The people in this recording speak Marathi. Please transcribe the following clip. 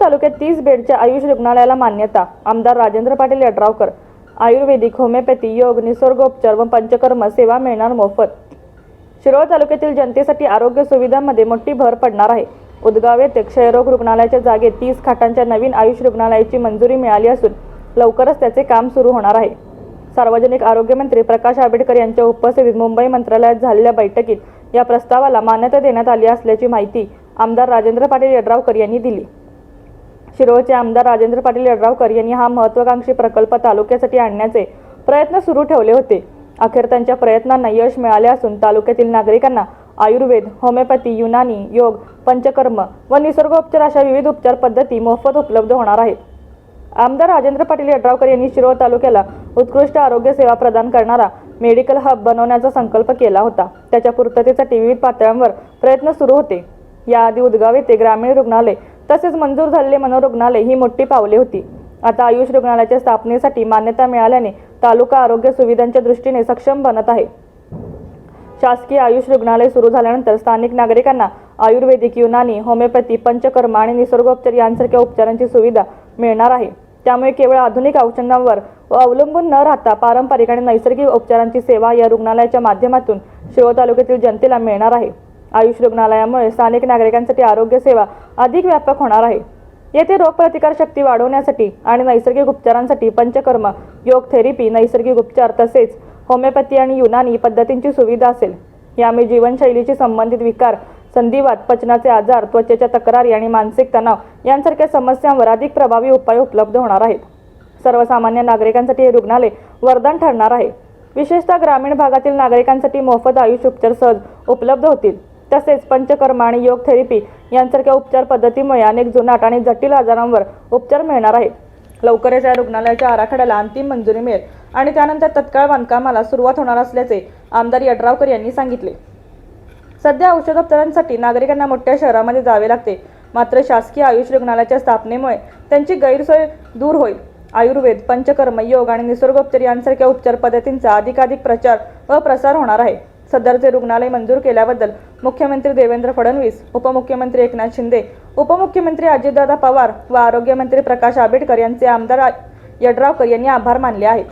तालुक्यात तीस बेडच्या आयुष रुग्णालयाला मान्यता. आमदार राजेंद्र पाटील यड्रावकर. आयुर्वेदिक होमिओपॅथी योग निसर्गोपचार व पंचकर्म सेवा मिळणार मोफत. शिरोळ तालुक्यातील जनतेसाठी आरोग्य सुविधांमध्ये मोठी भर पडणार आहे. उदगाव येथे क्षयरोग रुग्णालयाच्या जागेत तीस खाटांच्या नवीन आयुष रुग्णालयाची मंजुरी मिळाली असून लवकरच त्याचे काम सुरू होणार आहे. सार्वजनिक आरोग्यमंत्री प्रकाश आंबेडकर यांच्या उपस्थितीत मुंबई मंत्रालयात झालेल्या बैठकीत या प्रस्तावाला मान्यता देण्यात आली असल्याची माहिती आमदार राजेंद्र पाटील यड्रावकर यांनी दिली. शिरोळचे आमदार राजेंद्र पाटील यड्रावकर यांनी हा महत्वाकांक्षी प्रकल्प तालुक्यासाठी आणण्याचे प्रयत्न सुरू ठेवले होते. अखेर त्यांच्या प्रयत्नांना यश मिळाले असून तालुक्यातील नागरिकांना आयुर्वेद होमिओपॅथी युनानी योग पंचकर्म व निसर्गोपचार अशा विविध उपचार पद्धती मोफत उपलब्ध होणार आहेत. आमदार राजेंद्र पाटील यड्रावकर यांनी शिरोळ तालुक्याला उत्कृष्ट आरोग्य सेवा प्रदान करणारा मेडिकल हब बनवण्याचा संकल्प केला होता. त्याच्या पूर्ततेसाठी विविध पातळ्यांवर प्रयत्न सुरू होते. याआधी उदगाव येथे ग्रामीण रुग्णालय तसेच मंजूर झालेले मनोरुग्णालय ही मोठी पावले होती. आता आयुष रुग्णालयाच्या स्थापनेसाठी मान्यता मिळाल्याने तालुका आरोग्य सुविधांच्या दृष्टीने सक्षम बनत आहे. शासकीय आयुष रुग्णालय सुरू झाल्यानंतर स्थानिक नागरिकांना आयुर्वेदिक युनानी होमिओपॅथी पंचकर्म आणि निसर्गोपचार यांसारख्या उपचारांची सुविधा मिळणार आहे. त्यामुळे केवळ आधुनिक औषधांवर व अवलंबून न राहता पारंपरिक आणि नैसर्गिक उपचारांची सेवा या रुग्णालयाच्या माध्यमातून शिरोळ तालुक्यातील जनतेला मिळणार आहे. आयुष रुग्णालयामुळे स्थानिक नागरिकांसाठी आरोग्य सेवा अधिक व्यापक होणार आहे. येथे रोगप्रतिकार शक्ती वाढवण्यासाठी आणि नैसर्गिक उपचारांसाठी पंचकर्म योग थेरपी नैसर्गिक उपचार तसेच होमिओपॅथी आणि युनानी पद्धतींची सुविधा असेल. यामुळे जीवनशैलीशी संबंधित विकार संधिवात पचनाचे आजार त्वचेच्या तक्रारी आणि मानसिक तणाव यांसारख्या समस्यांवर अधिक प्रभावी उपाय उपलब्ध होणार आहेत. सर्वसामान्य नागरिकांसाठी हे रुग्णालय वरदान ठरणार आहे. विशेषतः ग्रामीण भागातील नागरिकांसाठी मोफत आयुष उपचार सहज उपलब्ध होतील. तसेच पंचकर्म आणि योग थेरपी यांसारख्या उपचार पद्धतीमुळे अनेक जुनाट आणि जटिल आजारांवर उपचार मिळणार आहे लवकरच या रुग्णालयाच्या आराखड्याला अंतिम मंजुरी मिळेल आणि त्यानंतर तत्काळ बांधकामाला सुरुवात होणार असल्याचे आमदार यड्रावकर यांनी सांगितले. सध्या औषधोपचारांसाठी नागरिकांना मोठ्या शहरामध्ये जावे लागते. मात्र शासकीय आयुष रुग्णालयाच्या स्थापनेमुळे त्यांची गैरसोय दूर होईल. आयुर्वेद पंचकर्म योग आणि निसर्गोपचार यांसारख्या उपचार पद्धतींचा अधिकाधिक प्रचार व प्रसार होणार आहे. सदरचे रुग्णालय मंजूर केल्याबद्दल मुख्यमंत्री देवेंद्र फडणवीस उपमुख्यमंत्री एकनाथ शिंदे उपमुख्यमंत्री अजितदादा पवार व आरोग्यमंत्री प्रकाश आंबेडकर यांचे आमदार यड्रावकर यांनी आभार मानले आहेत.